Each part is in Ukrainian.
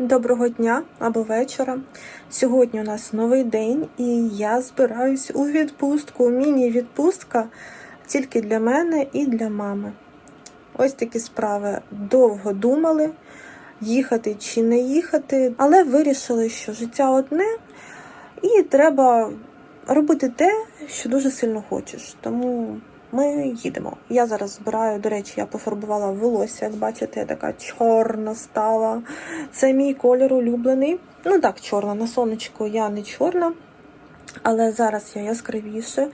Доброго дня або вечора. Сьогодні у нас новий день, і я збираюсь у відпустку. Міні-відпустка тільки для мене і для мами. Ось такі справи. Довго думали, їхати чи не їхати, але вирішили, що життя одне, і треба робити те, що дуже сильно хочеш. Тому ми їдемо. Я зараз збираю, до речі, я пофарбувала волосся, як бачите, я така чорна стала. Це мій колір улюблений. Ну так, чорна. На сонечку я не чорна, але зараз я яскравіше,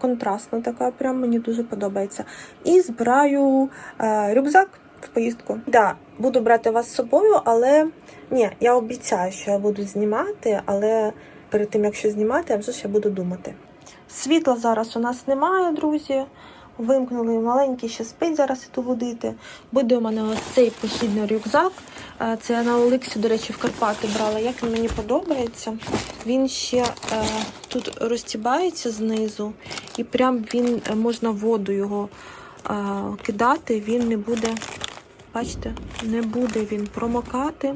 контрастна така, прям мені дуже подобається. І збираю е, рюкзак в поїздку. Да, буду брати вас з собою, але ні, я обіцяю, що я буду знімати, але перед тим як щось знімати, я вже я буду думати. Світла зараз у нас немає, друзі. Вимкнули маленький ще спить, зараз іду водити. Буде у мене ось цей похідний рюкзак. Е, Це я на Олексі, до речі, в Карпати брала. Як він мені подобається. Він ще е, тут розтібається знизу, і прям він е, можна воду його е, кидати, він не буде. Бачите, не буде він промокати.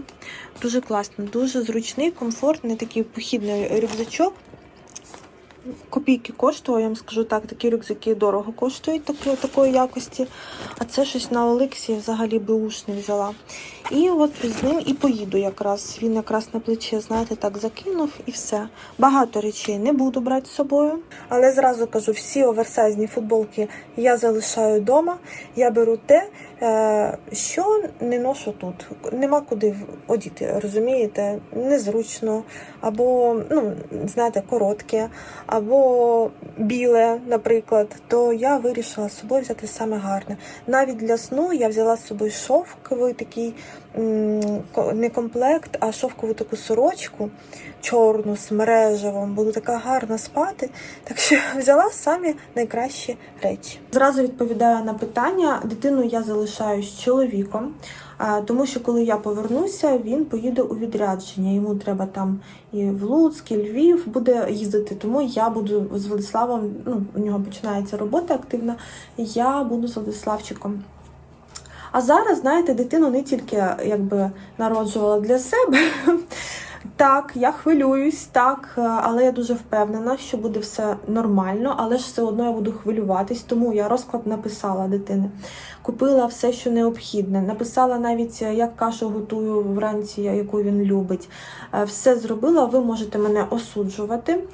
Дуже класно, дуже зручний, комфортний такий похідний рюкзачок. Копійки коштує, я вам скажу так, такі рюкзаки дорого коштують такої, такої якості. А це щось на Олексі взагалі беушне взяла. І от з ним і поїду якраз. Він якраз на плече, знаєте, так закинув і все. Багато речей не буду брати з собою. Але зразу кажу, всі оверсайзні футболки я залишаю вдома. Я беру те, що не ношу тут. Нема куди одіти, розумієте? Незручно, або, ну, знаєте, коротке, або біле, наприклад. То я вирішила з собою взяти саме гарне. Навіть для сну я взяла з собою шовковий такий не комплект, а шовкову таку сорочку чорну з мережевом. Буду така гарна спати. Так що взяла самі найкращі речі. Зразу відповідаю на питання. Дитину я залишаю з чоловіком. Тому що коли я повернуся, він поїде у відрядження. Йому треба там і в Луцьк, і Львів буде їздити. Тому я буду з Владиславом. Ну, у нього починається робота активна. Я буду з Владиславчиком. А зараз, знаєте, дитину не тільки якби народжувала для себе. Так, я хвилююсь, так, е, але я дуже впевнена, що буде все нормально, але ж все одно я буду хвилюватись, тому я розклад написала дитини. Купила все, що необхідне. Написала навіть, е, як кашу готую вранці, яку він любить. Е, Все зробила. Ви можете мене осуджувати,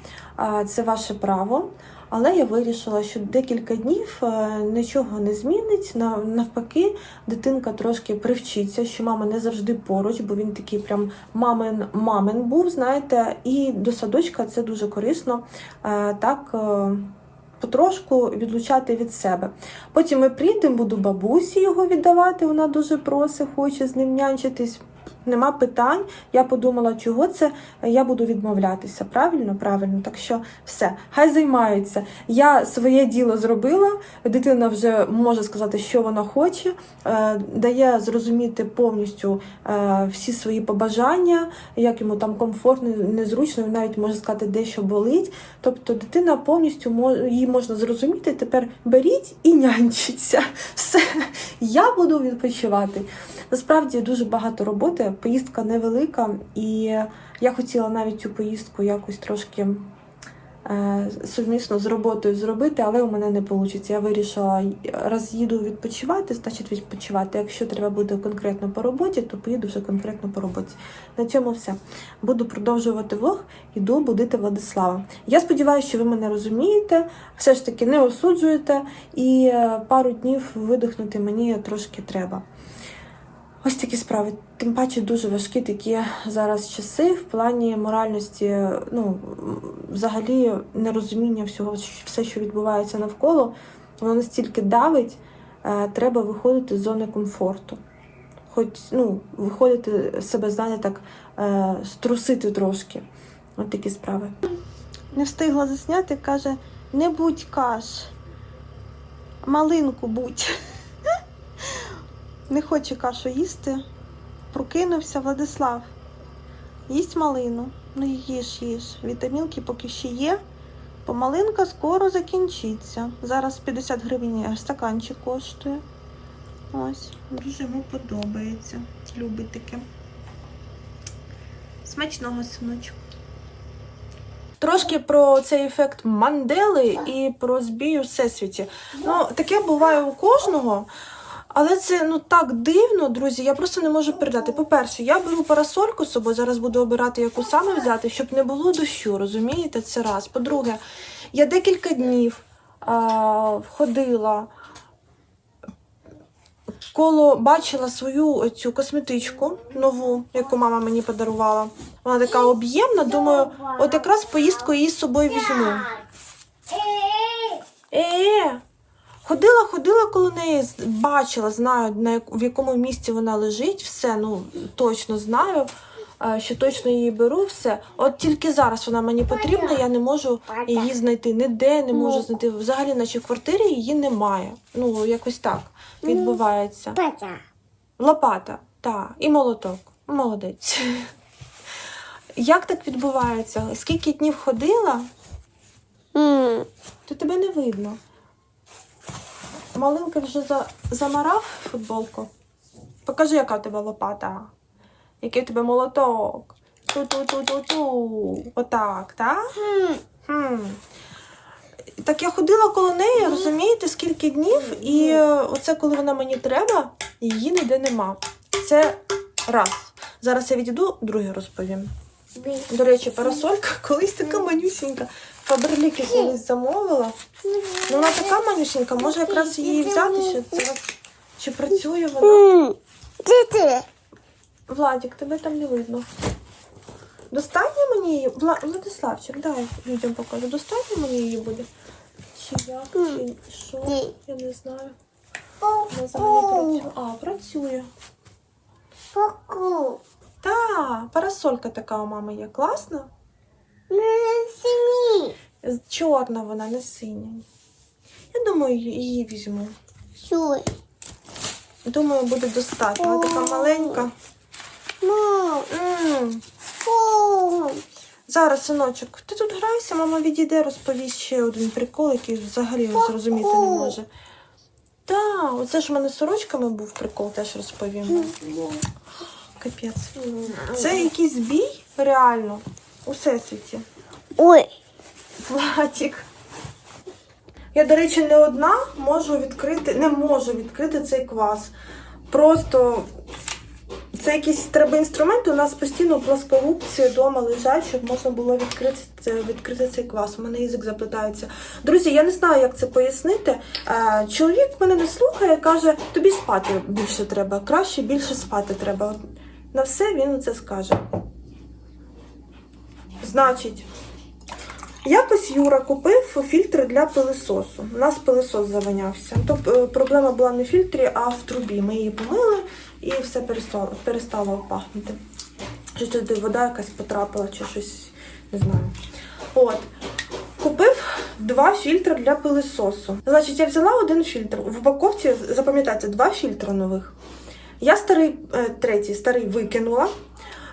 це ваше право. Але я вирішила, що декілька днів е, нічого не змінить. Навпаки, дитинка трошки привчиться, що мама не завжди поруч, бо він такий прям мамин мамин був, знаєте, і до садочка це дуже корисно. е, Так. е, Потрошку відлучати від себе. Потім ми прийдемо, буду бабусі його віддавати. Вона дуже просить, хоче з ним нянчитись. Нема питань. Я подумала, чого це я буду відмовлятися. Правильно, правильно. Так що все, хай займаються. Я своє діло зробила. Дитина вже може сказати, що вона хоче, е, дає зрозуміти повністю е, всі свої побажання, як йому там комфортно, незручно, навіть може сказати, де що болить. Тобто дитина повністю її можна зрозуміти. Тепер беріть і нянчіться. Все, я буду відпочивати. Насправді дуже багато роботи, поїздка невелика, і я хотіла навіть цю поїздку якось трошки е, сумісно з роботою зробити, але у мене не вийде. Я вирішила, раз їду відпочивати, значить відпочивати. Якщо треба буде конкретно по роботі, то поїду вже конкретно по роботі. На цьому все. Буду продовжувати влог, іду будити Владислава. Я сподіваюся, що ви мене розумієте, все ж таки не осуджуєте, і е, пару днів видихнути мені трошки треба. Ось такі справи. Тим паче дуже важкі такі зараз часи в плані моральності, ну взагалі нерозуміння всього, все, що відбувається навколо, воно настільки давить, е, треба виходити з зони комфорту. Хоч ну, виходити себе, знаєте, так, е, струсити трошки. От такі справи. Не встигла засняти, каже: не будь каш, малинку будь. Не хоче кашу їсти. Прокинувся Владислав. Їсть малину. Ну їж, їж. Вітамінки поки ще є. Помалинка скоро закінчиться. Зараз 50 гривень стаканчик коштує. Ось, дуже йому подобається. Любить таке. Смачного синочку. Трошки про цей ефект Мандели і про збій у всесвіті. Ну, таке буває у кожного. Але це ну так дивно, друзі. Я просто не можу передати. По-перше, я беру парасольку з собою, зараз буду обирати, яку саме взяти, щоб не було дощу, розумієте? Це раз. По-друге, я декілька днів а, ходила коло бачила свою цю косметичку нову, яку мама мені подарувала. Вона така об'ємна. Думаю, от якраз поїздку її з собою візьму. Е, ходила, ходила коло неї, бачила, знаю, на в якому місці вона лежить, все, ну точно знаю, що точно її беру, все. От тільки зараз вона мені потрібна, я не можу її знайти ніде, не можу знайти. Взагалі, наче в квартирі її немає. Ну, якось так відбувається. Петя. Лопата, так, і молоток. Молодець. Як так відбувається? Скільки днів ходила, то тебе не видно. Малинка вже за... замарав футболку. Покажи, яка в тебе лопата. Який в тебе молоток. Ту-ту-ту-ту-ту. Отак, так? М. Хм. Так я ходила коло неї, розумієте, скільки днів, і оце коли вона мені треба, її ніде нема. Це раз. Зараз я відійду, друге розповім. До речі, парасолька колись така манюсінька. Фаберліки колись замовила. Ну, вона така манюсінька, може якраз її взяти ще зараз. Чи працює вона? Владик, тебе там не видно. Достатньо мені її? Вла... Владиславчик, дай людям покажу. Достатньо мені її буде? Чи як? Чи що? Я не знаю. Вона взагалі працює. А, працює. Ку-ку. Та, парасолька така у мами є. Класна? Не сині. Чорна вона, не синя. Я думаю, її візьму. Сюй. Думаю, буде достатньо. Вона така маленька. М Зараз, синочок, ти тут грайся, мама відійде, розповість ще один прикол, який взагалі зрозуміти не може. Так, оце ж в мене з сорочками був прикол, теж розповім. Капець. Це якийсь бій, реально, у всесвіті. Ой. Владик. Я, до речі, не одна можу відкрити, не можу відкрити цей квас. Просто це якісь треба інструменти. У нас постійно плоскогубці вдома лежать, щоб можна було відкрити, відкрити цей квас. У мене язик заплетається. Друзі, я не знаю, як це пояснити. Е, Чоловік мене не слухає, каже, тобі спати більше треба, краще більше спати треба. От На все він це скаже. Значить, Якось Юра купив фільтр для пилисосу. У нас пилисос заванявся. Тобто проблема була не в фільтрі, а в трубі. Ми її помили і все перестало, пахнути. Щось туди вода якась потрапила чи щось не знаю. От. Купив два фільтри для пилисосу. Значить, я взяла один фільтр. В упаковці, запам'ятайте, два фільтри нових. Я старий, е, третій, старий викинула.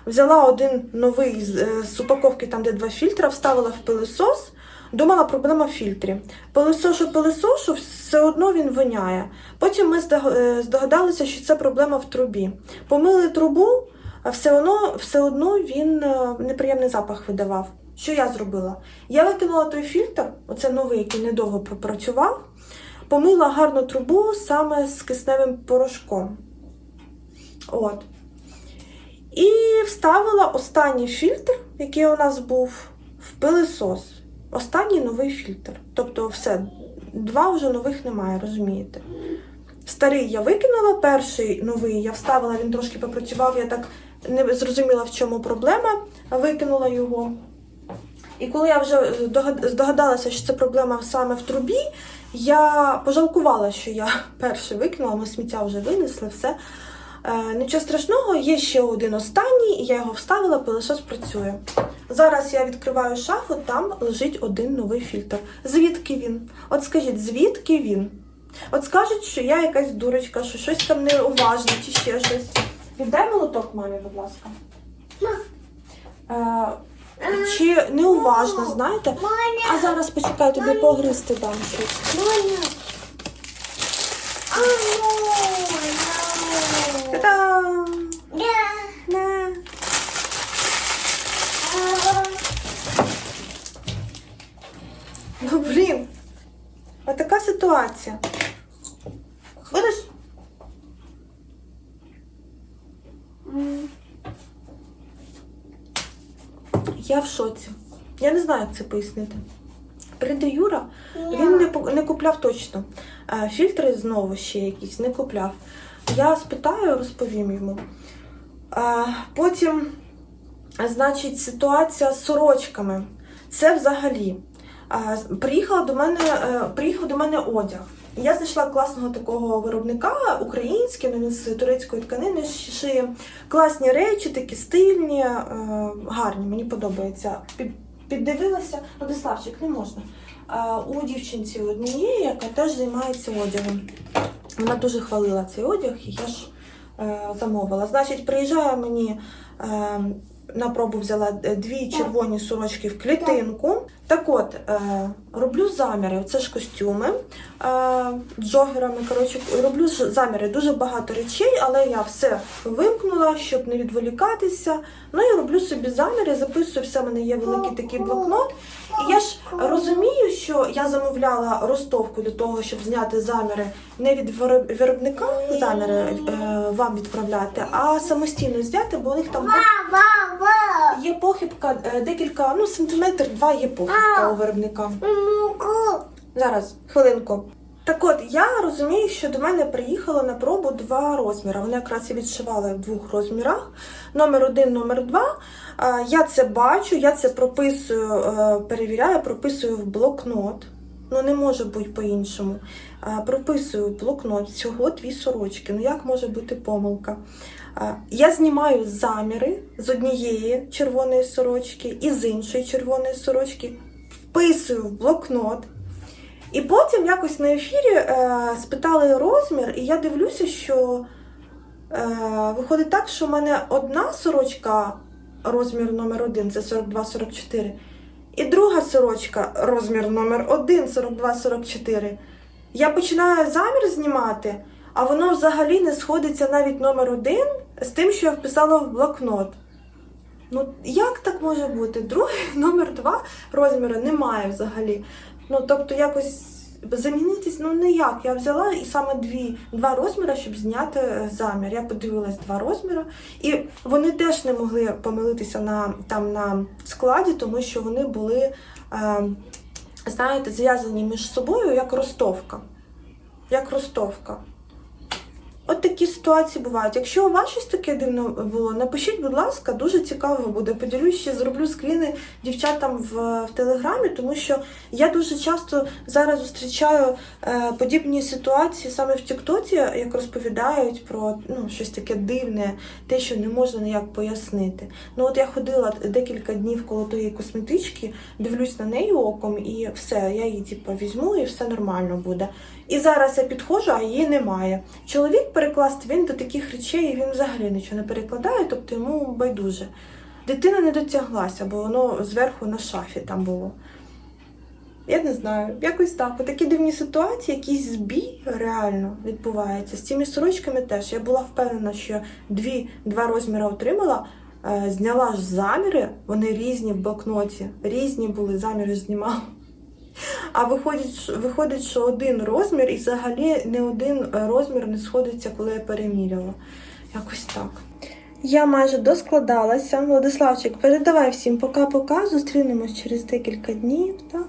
Взяла один новий з, е, з упаковки, там де два фільтра, вставила в пилисос. Думала, проблема в фільтрі. Пилисошу, пилисошу, все одно він воняє. Потім ми е, здогадалися, що це проблема в трубі. Помили трубу, а все одно, все одно він е, неприємний запах видавав. Що я зробила? Я викинула той фільтр, оце новий, який недовго пропрацював, помила гарну трубу саме з кисневим порошком. От. І вставила останній фільтр, який у нас був, в пилисос. Останній новий фільтр. Тобто, все, два вже нових немає, розумієте? Старий я викинула, перший новий я вставила, він трошки попрацював, я так не зрозуміла, в чому проблема, викинула його. І коли я вже здогадалася, що це проблема саме в трубі, я пожалкувала, що я перший викинула, ми сміття вже винесли, все. Е, нічого страшного, є ще один останній, і я його вставила, пилосос працює. Зараз я відкриваю шафу, там лежить один новий фільтр. Звідки він? От скажіть, звідки він? От скажуть, що я якась дурочка, що щось там неуважне чи ще щось. Віддай молоток мамі, будь ласка. Е, чи неуважно, знаєте? А зараз почекай, тобі погризти дам. Та-дам! На. Ну, блін, отака ситуація. Будеш? Я в шоці. Я не знаю, як це пояснити. Прийде Юра, він не, не купляв точно. Е, Фільтри знову ще якісь не купляв. Я спитаю, розповім йому. Е, Потім, значить, ситуація з сорочками. Це взагалі. Е, Приїхала до мене, приїхав до мене одяг. Я знайшла класного такого виробника, український, ну, він з турецької тканини шиє. Класні речі, такі стильні, гарні, мені подобається. Під, піддивилася, Владиславчик, не можна. А, У дівчинці однієї, яка теж займається одягом. Вона дуже хвалила цей одяг, і я ж е, замовила. Значить, приїжджає мені е, на пробу взяла е, дві червоні сорочки в клітинку. Так от, е, роблю заміри. Це ж костюми е, джогерами. Коротше, роблю заміри дуже багато речей, але я все вимкнула, щоб не відволікатися. Ну і роблю собі заміри, записую все. в мене є великий такий блокнот. І я ж розумію, що я замовляла ростовку для того, щоб зняти заміри не від виро- виробника заміри е, вам відправляти, а самостійно зняти, бо у них там є похибка, е, декілька, ну сантиметр, два є похибка у виробника. Зараз, хвилинку. Так от, я розумію, що до мене приїхало на пробу два розміри. Вони якраз і відшивали в двох розмірах. Номер один, номер два. Я це бачу, я це прописую, е, перевіряю, прописую в блокнот. Ну, не може бути по-іншому. Прописую в блокнот всього дві сорочки. Ну як може бути помилка? Я знімаю заміри з однієї червоної сорочки і з іншої червоної сорочки, вписую в блокнот. І потім якось на ефірі е, спитали розмір, і я дивлюся, що е, виходить так, що в мене одна сорочка розмір номер один це 42-44, і друга сорочка розмір номер один 42-44. Я починаю замір знімати, а воно взагалі не сходиться навіть номер один з тим, що я вписала в блокнот. Ну, як так може бути? Другий номер два розміру немає взагалі. Ну, тобто, якось замінитись, ну ніяк. Я взяла і саме дві, два розміри, щоб зняти е, замір. Я подивилась два розміри, і вони теж не могли помилитися на, там, на складі, тому що вони були, е, знаєте, зв'язані між собою як ростовка. Як ростовка. От такі ситуації бувають. Якщо у вас щось таке дивно було, напишіть, будь ласка, дуже цікаво буде. Поділюсь ще зроблю скріни дівчатам в, в телеграмі, тому що я дуже часто зараз зустрічаю е, подібні ситуації саме в Тіктоці, як розповідають про ну, щось таке дивне, те, що не можна ніяк пояснити. Ну от я ходила декілька днів коло тої косметички, дивлюсь на неї оком, і все, я її типу, візьму, і все нормально буде. І зараз я підходжу, а її немає. Чоловік перекласти він до таких речей він взагалі нічого не перекладає, тобто йому байдуже. Дитина не дотяглася, бо воно зверху на шафі там було. Я не знаю, якось так. Такі дивні ситуації, якийсь збій реально відбувається. З цими сорочками теж. Я була впевнена, що дві, два розміри отримала, е, зняла ж заміри, вони різні в блокноті, різні були, заміри знімала. А виходить, виходить, що один розмір і взагалі не один е, розмір не сходиться, коли я переміряла. Якось так. Я майже доскладалася. Владиславчик, передавай всім пока-пока. Зустрінемось через декілька днів. Так?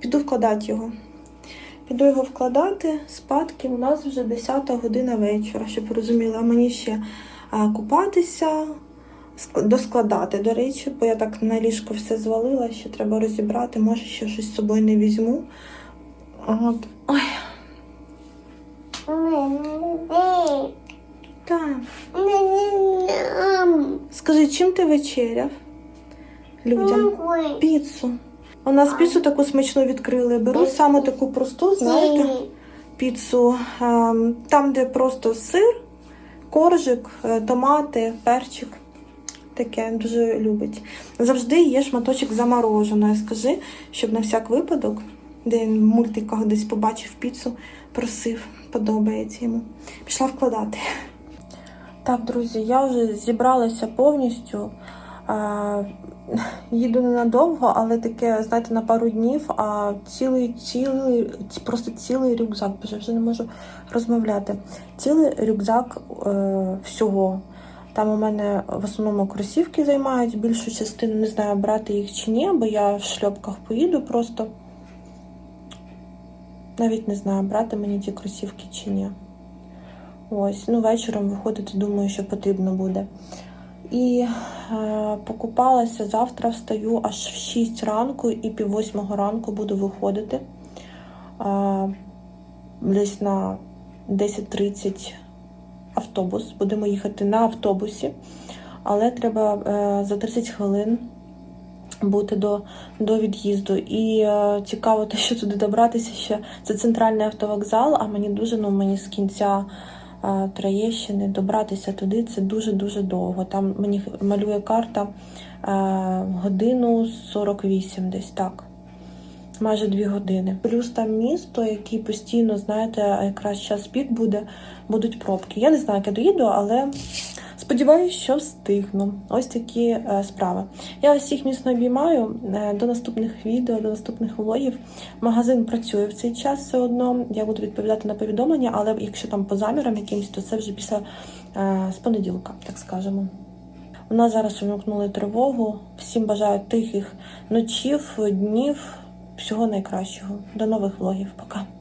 Піду вкладати його. Піду його вкладати спадки. У нас вже 10 година вечора, щоб ви розуміли, а мені ще купатися, ск- доскладати, до речі, бо я так на ліжко все звалила, ще треба розібрати, може ще щось з собою не візьму. От. Ой, так. Скажи, чим ти вечеряв? Людям. Піцу. У нас піцу таку смачну відкрили. Беру саме таку просту, знаєте, піцу. ем, Там, де просто сир, коржик, е, томати, перчик. Таке дуже любить. Завжди є шматочок замороженої. Скажи, щоб на всяк випадок, де він в мультиках десь побачив піцу, просив, подобається йому. Пішла вкладати. Так, друзі, я вже зібралася повністю. Їду ненадовго, але таке, знаєте, на пару днів, а цілий, цілий, просто цілий рюкзак, боже, вже не можу розмовляти. Цілий рюкзак е, всього. Там у мене в основному кросівки займають більшу частину, не знаю, брати їх чи ні, бо я в шльопках поїду просто. Навіть не знаю, брати мені ті кросівки чи ні. Ось, ну вечором виходити, думаю, що потрібно буде. І е, покупалася завтра, встаю аж в 6 ранку і пів восьмого ранку буду виходити. Е, десь на 10.30 автобус. Будемо їхати на автобусі, але треба е, за 30 хвилин бути до, до від'їзду. І е, цікаво те, що туди добратися ще. Це центральний автовокзал, а мені дуже, ну мені з кінця е, Троєщини добратися туди це дуже-дуже довго. Там мені малює карта годину 48 десь так. Майже дві години. Плюс там місто, який постійно, знаєте, якраз час пік буде, будуть пробки. Я не знаю, як я доїду, але сподіваюся, що встигну. Ось такі е, справи. Я всіх міцно обіймаю. Е, До наступних відео, до наступних влогів. Магазин працює в цей час все одно. Я буду відповідати на повідомлення, але якщо там по замірам якимось, то це вже після е, з понеділка, так скажемо. У нас зараз увімкнули тривогу. Всім бажаю тихих ночів, днів, всього найкращого. До нових влогів. Пока.